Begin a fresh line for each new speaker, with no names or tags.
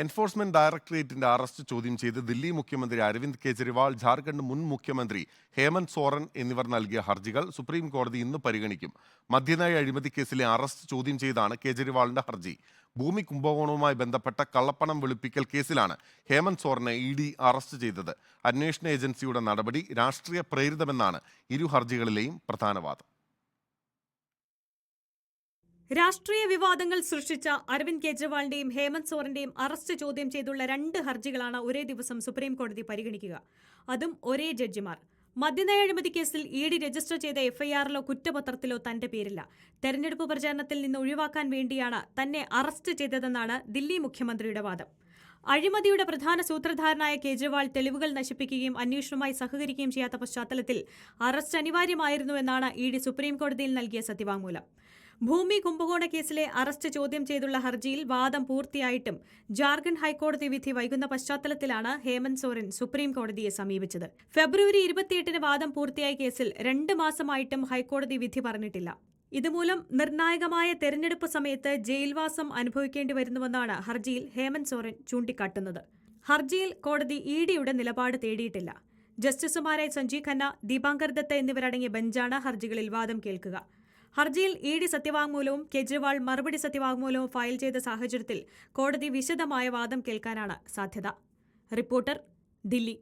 Enforcement ഡയറക്ടറേറ്റിന്റെ arrest ചോദ്യം ചെയ്ത് ദില്ലി മുഖ്യമന്ത്രി അരവിന്ദ് കെജ്രിവാൾ ജാർഖണ്ഡ് മുൻ മുഖ്യമന്ത്രി ഹേമന്ത് സോറൻ എന്നിവർ നൽകിയ ഹർജികൾ സുപ്രീം കോടതി ഇന്ന് പരിഗണിക്കും. മദ്യനയ അഴിമതി കേസിലെ അറസ്റ്റ് ചോദ്യം ചെയ്താണ് കെജ്രിവാളിന്റെ ഹർജി. ഭൂമി കുംഭകോണവുമായി ബന്ധപ്പെട്ട കള്ളപ്പണം വെളുപ്പിക്കൽ കേസിലാണ് ഹേമന്ത് സോറനെ ഇ ഡി അറസ്റ്റ് ചെയ്തത്. അന്വേഷണ ഏജൻസിയുടെ നടപടി രാഷ്ട്രീയ പ്രേരിതമെന്നാണ് ഇരു ഹർജികളിലെയും പ്രധാന വാദം.
രാഷ്ട്രീയ വിവാദങ്ങൾ സൃഷ്ടിച്ച അരവിന്ദ് കെജ്രിവാളിന്റെയും ഹേമന്ത് സോറിന്റെയും അറസ്റ്റ് ചോദ്യം ചെയ്തുള്ള രണ്ട് ഹർജികളാണ് ഒരേ ദിവസം സുപ്രീം കോടതി പരിഗണിക്കുക. അതും ഒരേ ജഡ്ജിമാർ. മദ്യനയ അഴിമതി കേസിൽ ഇ ഡി രജിസ്റ്റർ ചെയ്ത എഫ്ഐആറിലോ കുറ്റപത്രത്തിലോ തന്റെ പേരില്ല. തെരഞ്ഞെടുപ്പ് പ്രചാരണത്തിൽ നിന്ന് ഒഴിവാക്കാൻ വേണ്ടിയാണ് തന്നെ അറസ്റ്റ് ചെയ്തതെന്നാണ് ദില്ലി മുഖ്യമന്ത്രിയുടെ വാദം. അഴിമതിയുടെ പ്രധാന സൂത്രധാരനായ കേജ്രിവാൾ തെളിവുകൾ നശിപ്പിക്കുകയും അന്വേഷണവുമായി സഹകരിക്കുകയും ചെയ്യാത്ത പശ്ചാത്തലത്തിൽ അറസ്റ്റ് അനിവാര്യമായിരുന്നുവെന്നാണ് ഇ ഡി സുപ്രീംകോടതിയിൽ നൽകിയ സത്യവാങ്മൂലം. ഭൂമി കുംഭകോണ കേസിലെ അറസ്റ്റ് ചോദ്യം ചെയ്തുള്ള ഹർജിയിൽ വാദം പൂർത്തിയായിട്ടും ജാർഖണ്ഡ് ഹൈക്കോടതി വിധി വൈകുന്ന പശ്ചാത്തലത്തിലാണ് ഹേമന്ത് സോറൻ സുപ്രീം കോടതിയെ സമീപിച്ചത്. ഫെബ്രുവരി ഇരുപത്തിയെട്ടിന് വാദം പൂർത്തിയായ കേസിൽ രണ്ട് മാസമായിട്ടും ഹൈക്കോടതി വിധി പറഞ്ഞിട്ടില്ല. ഇതുമൂലം നിർണായകമായ തെരഞ്ഞെടുപ്പ് സമയത്ത് ജയിൽവാസം അനുഭവിക്കേണ്ടി വരുന്നുവെന്നാണ് ഹർജിയിൽ ഹേമന്ത് സോറൻ ചൂണ്ടിക്കാട്ടുന്നത്. ഹർജിയിൽ കോടതി ഇ ഡിയുടെ നിലപാട് തേടിയിട്ടില്ല. ജസ്റ്റിസുമാരായ സഞ്ജീവ് ഖന്ന ദീപാങ്കർ ദത്ത എന്നിവരടങ്ങിയ ബെഞ്ചാണ് ഹർജികളിൽ വാദം കേൾക്കുക. ഹർജിയിൽ ഇ ഡി സത്യവാങ്മൂലവും കെജ്രിവാൾ മറുപടി സത്യവാങ്മൂലവും ഫയൽ ചെയ്ത സാഹചര്യത്തിൽ കോടതി വിശദമായ വാദം കേൾക്കാനാണ് സാധ്യത. റിപ്പോർട്ടർ ദില്ലി.